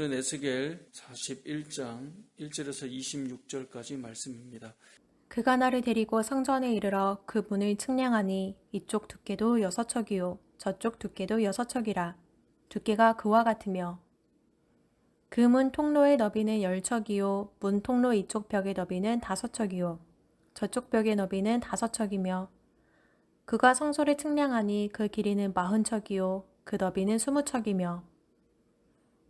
오늘은 에스겔 41장 1절에서 26절까지 말씀입니다. 그가 나를 데리고 성전에 이르러 그 문을 측량하니 이쪽 두께도 여섯 척이요 저쪽 두께도 여섯 척이라 두께가 그와 같으며 그 문 통로의 너비는 열 척이요 문 통로 이쪽 벽의 너비는 다섯 척이요 저쪽 벽의 너비는 다섯 척이며 그가 성소를 측량하니 그 길이는 마흔 척이요 그 너비는 스무 척이며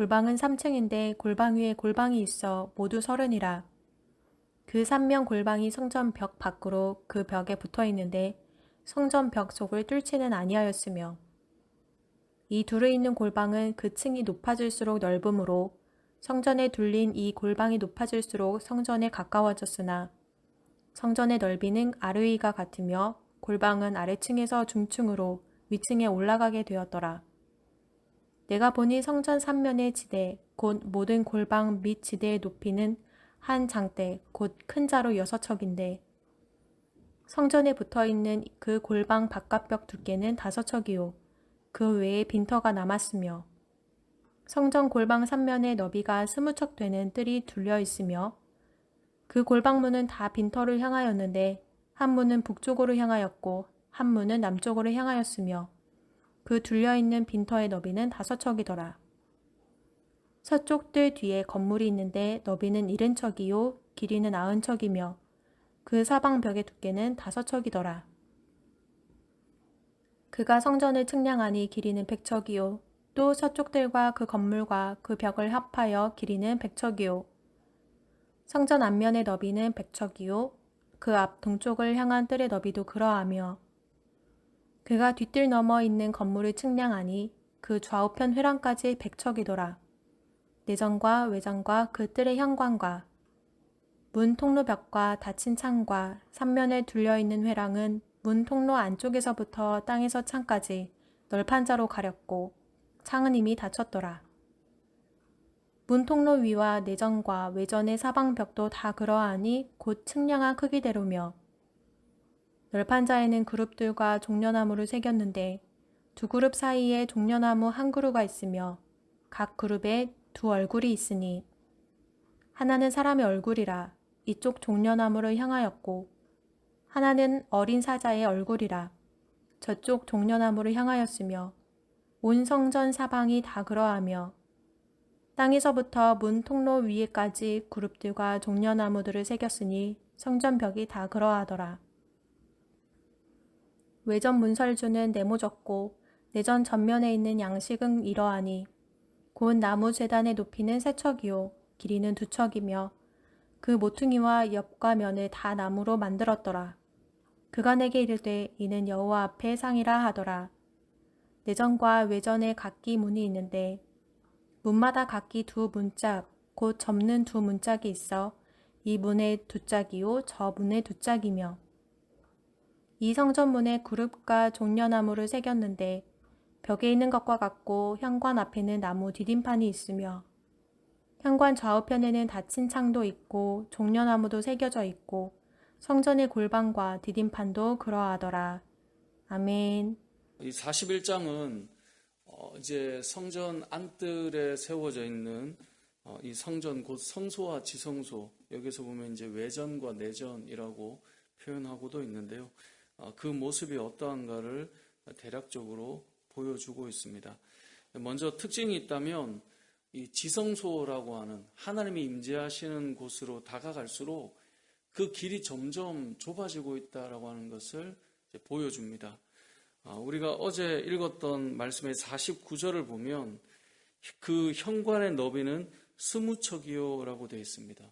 골방은 3층인데 골방 위에 골방이 있어 모두 서른이라. 그 삼면 골방이 성전 벽 밖으로 그 벽에 붙어 있는데 성전 벽 속을 뚫지는 아니하였으며 이 둘에 있는 골방은 그 층이 높아질수록 넓음으로 성전에 둘린 이 골방이 높아질수록 성전에 가까워졌으나 성전의 넓이는 아르위가 같으며 골방은 아래층에서 중층으로 위층에 올라가게 되었더라. 내가 보니 성전 삼면의 지대 곧 모든 골방 및 지대의 높이는 한 장대 곧 큰 자로 여섯 척인데 성전에 붙어 있는 그 골방 바깥벽 두께는 다섯 척이요. 그 외에 빈터가 남았으며 성전 골방 삼면의 너비가 스무 척 되는 뜰이 둘려 있으며 그 골방문은 다 빈터를 향하였는데 한 문은 북쪽으로 향하였고 한 문은 남쪽으로 향하였으며 그 둘려있는 빈터의 너비는 다섯 척이더라. 서쪽 뜰 뒤에 건물이 있는데 너비는 일흔 척이요 길이는 아흔 척이며 그 사방 벽의 두께는 다섯 척이더라. 그가 성전을 측량하니 길이는 백척이요 또 서쪽 뜰과 그 건물과 그 벽을 합하여 길이는 백척이요 성전 앞면의 너비는 백척이요 그 앞 동쪽을 향한 뜰의 너비도 그러하며 그가 뒤뜰 넘어 있는 건물을 측량하니 그 좌우편 회랑까지 백척이더라. 내전과 외전과 그 뜰의 현관과 문 통로 벽과 닫힌 창과 삼면에 둘려 있는 회랑은 문 통로 안쪽에서부터 땅에서 창까지 널판자로 가렸고 창은 이미 닫혔더라. 문 통로 위와 내전과 외전의 사방 벽도 다 그러하니 곧 측량한 크기대로며 널판자에는 그룹들과 종려나무를 새겼는데 두 그룹 사이에 종려나무 한 그루가 있으며 각 그룹에 두 얼굴이 있으니 하나는 사람의 얼굴이라 이쪽 종려나무를 향하였고 하나는 어린 사자의 얼굴이라 저쪽 종려나무를 향하였으며 온 성전 사방이 다 그러하며 땅에서부터 문 통로 위에까지 그룹들과 종려나무들을 새겼으니 성전벽이 다 그러하더라. 외전 문설주는 네모졌고 내전 전면에 있는 양식은 이러하니 곧 나무 재단의 높이는 세 척이요 길이는 두 척이며 그 모퉁이와 옆과 면을 다 나무로 만들었더라. 그가 내게 이르되 이는 여호와 앞에 상이라 하더라. 내전과 외전에 각기 문이 있는데 문마다 각기 두 문짝 곧 접는 두 문짝이 있어 이 문에 두 짝이요 저 문에 두 짝이며 이 성전문에 그룹과 종려나무를 새겼는데 벽에 있는 것과 같고 현관 앞에는 나무 디딤판이 있으며 현관 좌우편에는 닫힌 창도 있고 종려나무도 새겨져 있고 성전의 골방과 디딤판도 그러하더라. 아멘. 이 41장은 어 이제 성전 안뜰에 세워져 있는 어 이 성전 곧 성소와 지성소 여기서 보면 이제 외전과 내전이라고 표현하고도 있는데요. 어, 그 모습이 어떠한가를 대략적으로 보여주고 있습니다. 먼저 특징이 있다면 이 지성소라고 하는 하나님이 임재하시는 곳으로 다가갈수록 그 길이 점점 좁아지고 있다라고 하는 것을 보여줍니다. 아, 우리가 어제 읽었던 말씀의 49절을 보면 그 현관의 너비는 스무 척이요라고 되어 있습니다.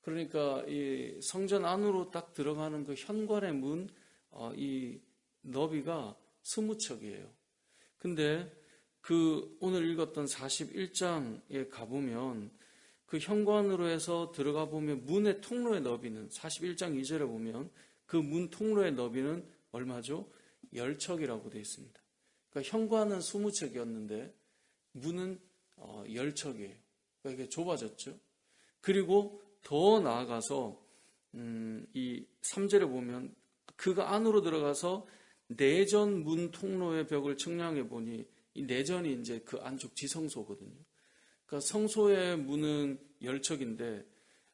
그러니까 이 성전 안으로 딱 들어가는 그 현관의 문 어, 이 너비가 스무 척이에요. 근데 그 오늘 읽었던 41장에 가보면 그 현관으로 해서 들어가 보면 문의 통로의 너비는 41장 2절에 보면 그 문 통로의 너비는 얼마죠? 열척이라고 되어 있습니다. 그러니까 현관은 20척이었는데 문은 어, 열척이에요. 그러니까 이게 좁아졌죠. 그리고 더 나아가서 음, 이 3절에 보면 그가 안으로 들어가서 내전 문 통로의 벽을 측량해 보니 이 내전이 이제 그 안쪽 지성소거든요. 그러니까 성소의 문은 열척인데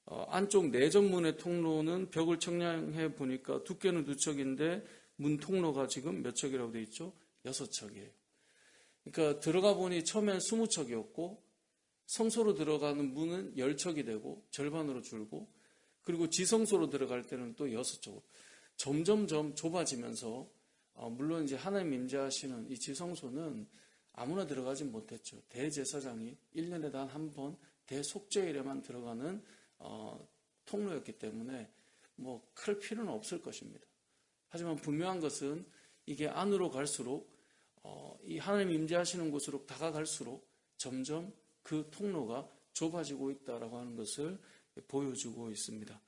어, 안쪽 내전 문의 통로는 벽을 측량해 보니까 두께는 두 척인데 문 통로가 지금 몇 척이라고 되어 있죠? 여섯 척이에요. 그러니까 들어가 보니 처음엔 스무 척이었고 성소로 들어가는 문은 열 척이 되고 절반으로 줄고 그리고 지성소로 들어갈 때는 또 여섯 척으로 점점점 좁아지면서 어, 물론 이제 하나님 임재하시는 이 지성소는 아무나 들어가지 못했죠. 대제사장이 1년에 단 한 번 대속죄일에만 들어가는 어, 통로였기 때문에 뭐 클 필요는 없을 것입니다. 하지만 분명한 것은 이게 안으로 갈수록 어, 이 하나님 임재하시는 곳으로 다가갈수록 점점 그 통로가 좁아지고 있다라고 하는 것을 보여주고 있습니다.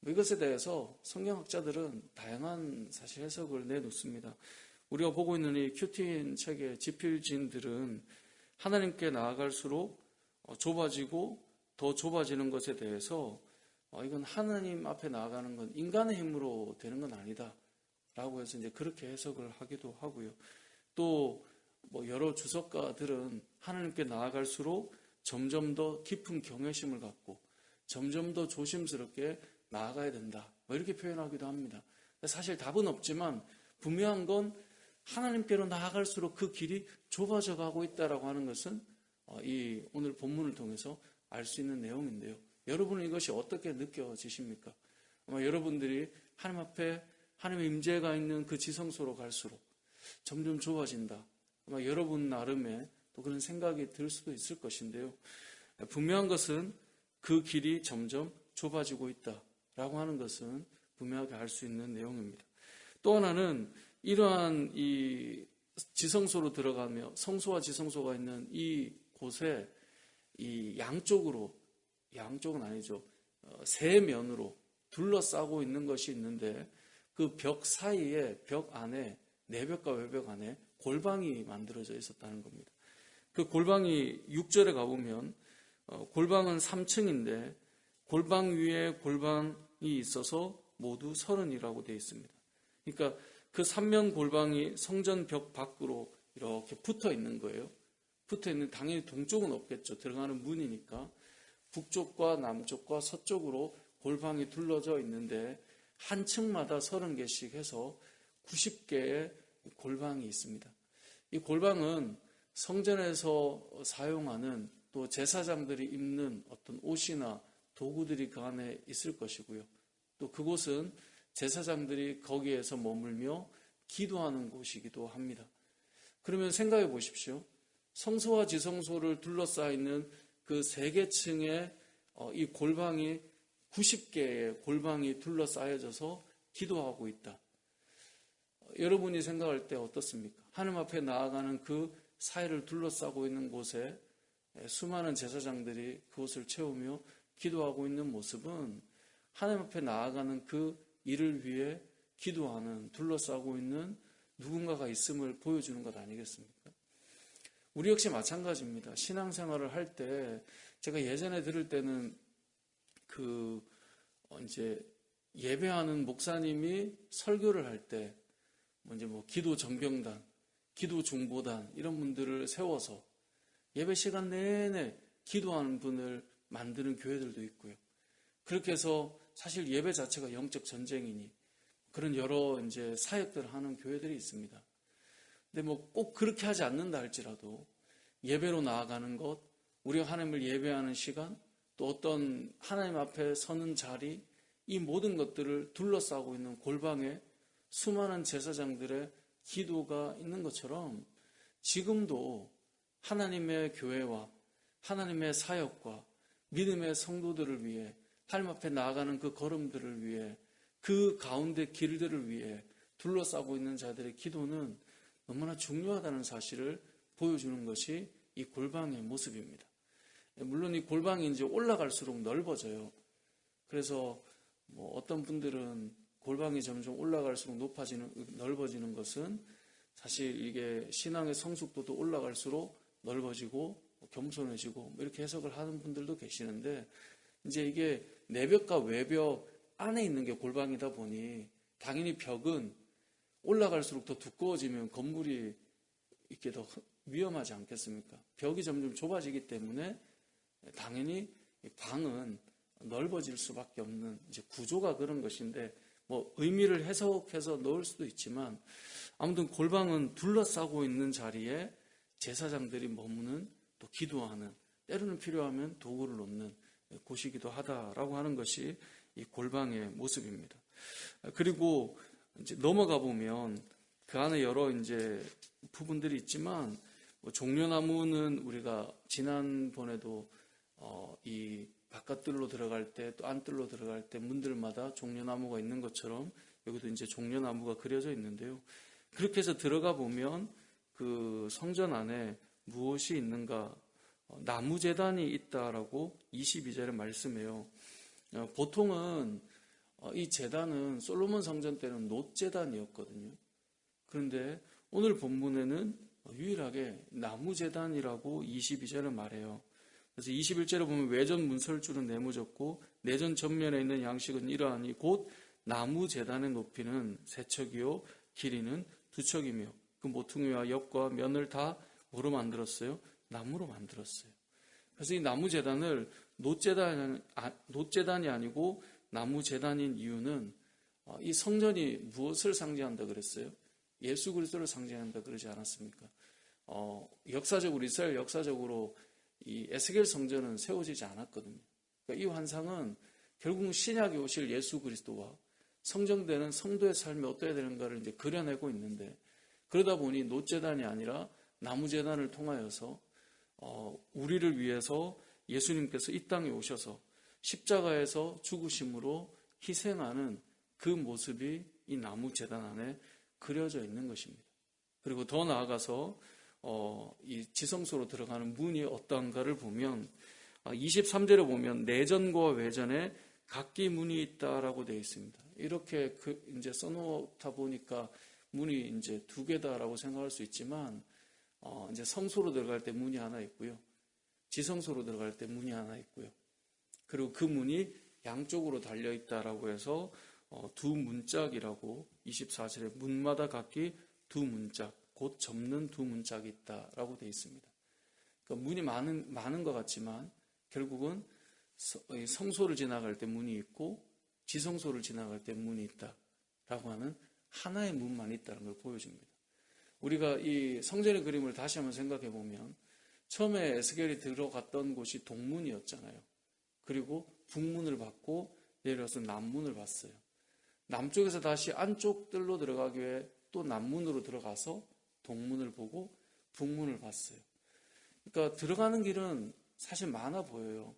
뭐 이것에 대해서 성경학자들은 다양한 사실 해석을 내놓습니다. 우리가 보고 있는 이 큐틴 책의 지필진들은 하나님께 나아갈수록 어, 좁아지고 더 좁아지는 것에 대해서 어, 이건 하나님 앞에 나아가는 건 인간의 힘으로 되는 건 아니다. 라고 해서 이제 그렇게 해석을 하기도 하고요. 또 뭐 여러 주석가들은 하나님께 나아갈수록 점점 더 깊은 경외심을 갖고 점점 더 조심스럽게 나아가야 된다. 뭐 이렇게 표현하기도 합니다. 사실 답은 없지만 분명한 건 하나님께로 나아갈수록 그 길이 좁아져 가고 있다라고 하는 것은 어, 이 오늘 본문을 통해서 알 수 있는 내용인데요. 여러분은 이것이 어떻게 느껴지십니까? 아마 여러분들이 하나님 앞에 하나님의 임재가 있는 그 지성소로 갈수록 점점 좁아진다. 아마 여러분 나름의 또 그런 생각이 들 수도 있을 것인데요. 분명한 것은 그 길이 점점 좁아지고 있다 라고 하는 것은 분명하게 알 수 있는 내용입니다. 또 하나는 이러한 이 지성소로 들어가며 성소와 지성소가 있는 이 곳에 이 양쪽으로 양쪽은 아니죠 어, 세 면으로 둘러싸고 있는 것이 있는데 그 벽 사이에 벽 안에 내벽과 외벽 안에 골방이 만들어져 있었다는 겁니다. 그 골방이 6절에 가보면 어, 골방은 3층인데 골방 위에 골방이 있어서 모두 서른이라고 되어 있습니다. 그러니까 그 삼면 골방이 성전 벽 밖으로 이렇게 붙어 있는 거예요. 붙어 있는 당연히 동쪽은 없겠죠. 들어가는 문이니까 북쪽과 남쪽과 서쪽으로 골방이 둘러져 있는데 한 층마다 서른 개씩 해서 90개의 골방이 있습니다. 이 골방은 성전에서 사용하는 또 제사장들이 입는 어떤 옷이나 도구들이 그 안에 있을 것이고요. 또 그곳은 제사장들이 거기에서 머물며 기도하는 곳이기도 합니다. 그러면 생각해 보십시오. 성소와 지성소를 둘러싸여 있는 그 세 개 층의 어, 이 골방이 90개의 골방이 둘러싸여져서 기도하고 있다. 여러분이 생각할 때 어떻습니까? 하나님 앞에 나아가는 그 사이를 둘러싸고 있는 곳에 수많은 제사장들이 그곳을 채우며 기도하고 있는 모습은 하나님 앞에 나아가는 그 일을 위해 기도하는 둘러싸고 있는 누군가가 있음을 보여주는 것 아니겠습니까? 우리 역시 마찬가지입니다. 신앙생활을 할 때 제가 예전에 들을 때는 그 어, 이제 예배하는 목사님이 설교를 할때 뭐 이제 뭐 기도 정병단, 기도 중보단 이런 분들을 세워서 예배 시간 내내 기도하는 분을 만드는 교회들도 있고요. 그렇게 해서 사실 예배 자체가 영적 전쟁이니 그런 여러 이제 사역들을 하는 교회들이 있습니다. 근데 뭐 꼭 그렇게 하지 않는다 할지라도 예배로 나아가는 것, 우리가 하나님을 예배하는 시간, 또 어떤 하나님 앞에 서는 자리, 이 모든 것들을 둘러싸고 있는 골방에 수많은 제사장들의 기도가 있는 것처럼 지금도 하나님의 교회와 하나님의 사역과 믿음의 성도들을 위해 하나님 앞에 나아가는 그 걸음들을 위해 그 가운데 길들을 위해 둘러싸고 있는 자들의 기도는 너무나 중요하다는 사실을 보여주는 것이 이 골방의 모습입니다. 물론 이 골방이 이제 올라갈수록 넓어져요. 그래서 뭐 어떤 분들은 골방이 점점 올라갈수록 높아지는 넓어지는 것은 사실 이게 신앙의 성숙도도 올라갈수록 넓어지고 겸손해지고 뭐 이렇게 해석을 하는 분들도 계시는데 이제 이게 내벽과 외벽 안에 있는 게 골방이다 보니 당연히 벽은 올라갈수록 더 두꺼워지면 건물이 이렇게 더 위험하지 않겠습니까? 벽이 점점 좁아지기 때문에 당연히 방은 넓어질 수밖에 없는 이제 구조가 그런 것인데 뭐 의미를 해석해서 넣을 수도 있지만 아무튼 골방은 둘러싸고 있는 자리에 제사장들이 머무는 또 기도하는 때로는 필요하면 도구를 놓는 곳이기도 하다라고 하는 것이 이 골방의 모습입니다. 그리고 이제 넘어가 보면 그 안에 여러 이제 부분들이 있지만 뭐 종려나무는 우리가 지난번에도 어, 이 바깥들로 들어갈 때 또 안뜰로 들어갈 때 문들마다 종려나무가 있는 것처럼 여기도 이제 종려나무가 그려져 있는데요. 그렇게 해서 들어가 보면 그 성전 안에 무엇이 있는가 어, 나무 재단이 있다라고 22절에 말씀해요. 어, 보통은 어, 이 재단은 솔로몬 성전 때는 노 재단이었거든요. 그런데 오늘 본문에는 유일하게 나무 재단이라고 22절에 말해요. 그래서 21절에 보면 외전 문설줄은 네모졌고 내전 전면에 있는 양식은 이러하니 곧 나무 재단의 높이는 세 척이요 길이는 두 척이며 그 모퉁이와 옆과 면을 다 뭐로 만들었어요? 나무로 만들었어요. 그래서 이 나무 재단을 노재단 아, 노재단이 아니고 나무 재단인 이유는 어, 이 성전이 무엇을 상징한다 그랬어요? 예수 그리스도를 상징한다 그러지 않았습니까? 어, 역사적으로 이스라엘 역사적으로 이 에스겔 성전은 세워지지 않았거든요. 그러니까 이 환상은 결국 신약에 오실 예수 그리스도와 성정되는 성도의 삶이 어떠해야 되는가를 이제 그려내고 있는데 그러다 보니 노재단이 아니라 나무재단을 통하여서 어, 우리를 위해서 예수님께서 이 땅에 오셔서 십자가에서 죽으심으로 희생하는 그 모습이 이 나무재단 안에 그려져 있는 것입니다. 그리고 더 나아가서 어, 이 지성소로 들어가는 문이 어떠한가를 보면 23절에 아, 보면 내전과 외전에 각기 문이 있다라고 되어 있습니다. 이렇게 그 이제 써놓다 보니까 문이 이제 두 개다라고 생각할 수 있지만 어, 이제 성소로 들어갈 때 문이 하나 있고요. 지성소로 들어갈 때 문이 하나 있고요. 그리고 그 문이 양쪽으로 달려 있다라고 해서 어, 두 문짝이라고 24절에 문마다 각기 두 문짝, 곧 접는 두 문짝이 있다라고 되어 있습니다. 그러니까 문이 많은 많은 것 같지만 결국은 성소를 지나갈 때 문이 있고 지성소를 지나갈 때 문이 있다라고 하는 하나의 문만 있다는 걸 보여줍니다. 우리가 이 성전의 그림을 다시 한번 생각해 보면 처음에 에스겔이 들어갔던 곳이 동문이었잖아요. 그리고 북문을 받고 내려서 남문을 봤어요. 남쪽에서 다시 안쪽 들로 들어가기 위해 또 남문으로 들어가서 동문을 보고 북문을 봤어요. 그러니까 들어가는 길은 사실 많아 보여요.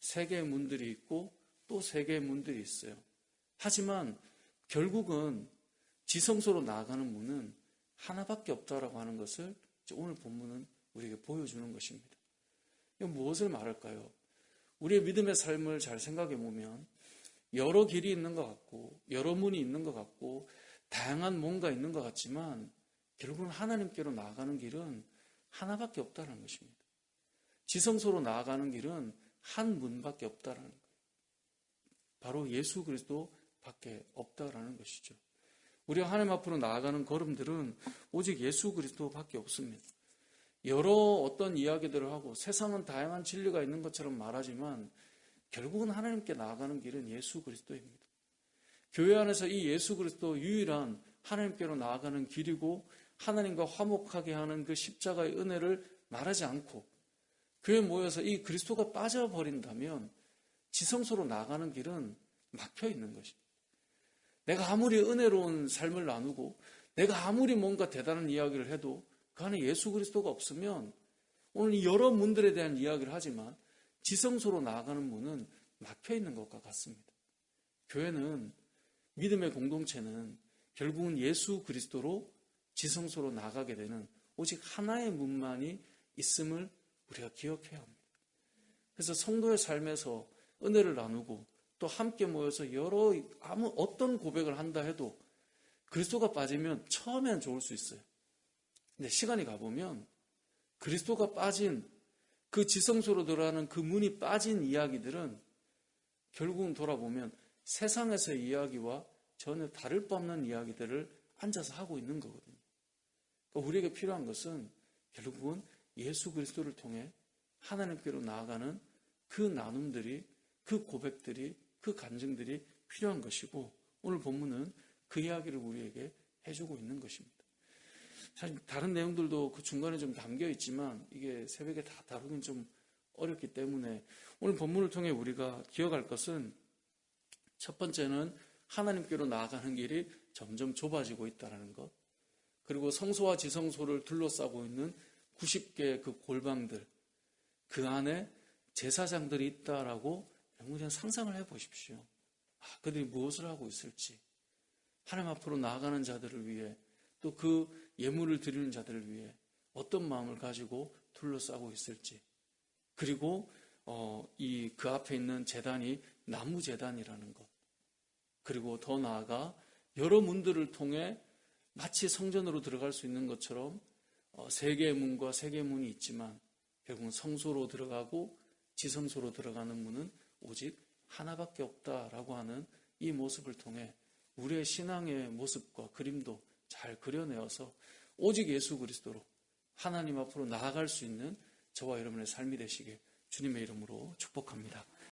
세 개의 문들이 있고 또 세 개의 문들이 있어요. 하지만 결국은 지성소로 나아가는 문은 하나밖에 없다라고 하는 것을 오늘 본문은 우리에게 보여주는 것입니다. 이건 무엇을 말할까요? 우리의 믿음의 삶을 잘 생각해 보면 여러 길이 있는 것 같고 여러 문이 있는 것 같고 다양한 뭔가 있는 것 같지만 결국은 하나님께로 나아가는 길은 하나밖에 없다는 것입니다. 지성소로 나아가는 길은 한 문밖에 없다라는 거예요. 바로 예수 그리스도 밖에 없다라는 것이죠. 우리가 하나님 앞으로 나아가는 걸음들은 오직 예수 그리스도밖에 없습니다. 여러 어떤 이야기들을 하고 세상은 다양한 진리가 있는 것처럼 말하지만 결국은 하나님께 나아가는 길은 예수 그리스도입니다. 교회 안에서 이 예수 그리스도 유일한 하나님께로 나아가는 길이고 하나님과 화목하게 하는 그 십자가의 은혜를 말하지 않고 교회 모여서 이 그리스도가 빠져버린다면 지성소로 나가는 길은 막혀 있는 것입니다. 내가 아무리 은혜로운 삶을 나누고 내가 아무리 뭔가 대단한 이야기를 해도 그 안에 예수 그리스도가 없으면 오늘 여러 문들에 대한 이야기를 하지만 지성소로 나아가는 문은 막혀 있는 것과 같습니다. 교회는 믿음의 공동체는 결국은 예수 그리스도로 지성소로 나가게 되는 오직 하나의 문만이 있음을 우리가 기억해야 합니다. 그래서 성도의 삶에서 은혜를 나누고 또 함께 모여서 여러 아무 어떤 고백을 한다 해도 그리스도가 빠지면 처음엔 좋을 수 있어요. 근데 시간이 가보면 그리스도가 빠진 그 지성소로 들어가는 그 문이 빠진 이야기들은 결국은 돌아보면 세상에서의 이야기와 전혀 다를 바 없는 이야기들을 앉아서 하고 있는 거거든요. 그러니까 우리에게 필요한 것은 결국은 예수 그리스도를 통해 하나님께로 나아가는 그 나눔들이, 그 고백들이, 그 간증들이 필요한 것이고 오늘 본문은 그 이야기를 우리에게 해주고 있는 것입니다. 사실 다른 내용들도 그 중간에 좀 담겨 있지만 이게 새벽에 다 다루긴 좀 어렵기 때문에 오늘 본문을 통해 우리가 기억할 것은 첫 번째는 하나님께로 나아가는 길이 점점 좁아지고 있다는 것. 그리고 성소와 지성소를 둘러싸고 있는 90개의 그 골방들. 그 안에 제사장들이 있다라고 여러분 그냥 상상을 해 보십시오. 아, 그들이 무엇을 하고 있을지. 하나님 앞으로 나아가는 자들을 위해 또 그 예물을 드리는 자들을 위해 어떤 마음을 가지고 둘러싸고 있을지. 그리고 어, 이 그 앞에 있는 재단이 나무 재단이라는 것. 그리고 더 나아가 여러 문들을 통해 마치 성전으로 들어갈 수 있는 것처럼 어, 세 개의 문과 세 개의 문이 있지만 결국은 성소로 들어가고 지성소로 들어가는 문은 오직 하나밖에 없다라고 하는 이 모습을 통해 우리의 신앙의 모습과 그림도 잘 그려내어서 오직 예수 그리스도로 하나님 앞으로 나아갈 수 있는 저와 여러분의 삶이 되시길 주님의 이름으로 축복합니다.